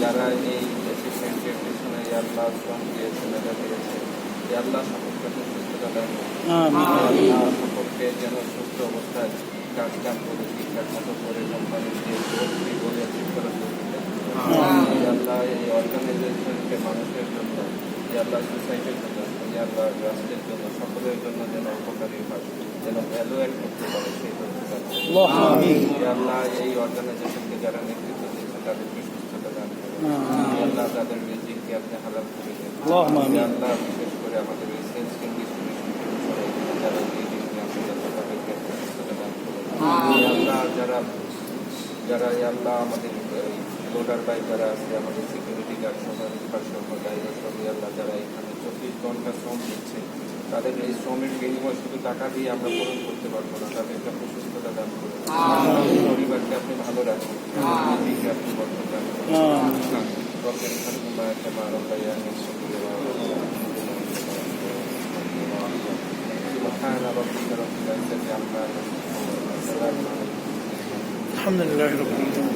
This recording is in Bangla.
যারা এই অ্যাসিস্ট্যান্টের পিছনে আল্লাহ শ্রম দিয়েছে মেধা দিয়েছে আল্লাহ সকলকে সুস্থতা দান আল্লাহ সকলকে যেন সুস্থ অবস্থায় কাজ কাম করে ঠিকঠাক মতো করে কোম্পানি দিয়ে চাকরি করে ঠিক করার আল্লাহ এই অর্গানাইজেশনকে মানুষের জন্য আল্লাহ সোসাইটির জন্য আল্লাহ রাষ্ট্রের জন্য সকলের জন্য যেন উপকারী হয় যেন ভ্যালু অ্যাড করতে পারে সেই ইয়া অর্গানাইজেশনকে যারা নেতৃত্ব দিচ্ছে তাদেরকে সুস্থতা তাদের আপনি হালাল করে দেন বিশেষ করে আমাদের এই সেলস যারা যারা যারা ইয়া আল্লাহ আমাদের লোডার বাই যারা আছে আমাদের সিকিউরিটি গার্ড রিপার সহ ড্রাইভার যারা এখানে চব্বিশ ঘণ্টা শ্রম দিচ্ছে তাদের এই শ্রমের বিনিময় শুধু টাকা দিয়ে আমরা পূরণ করতে পারব না তাদেরকে আপনি الحلقمة كما ربيان صغيرا سبحان ربك رب العزة عما يصفون الحمد لله رب العالمين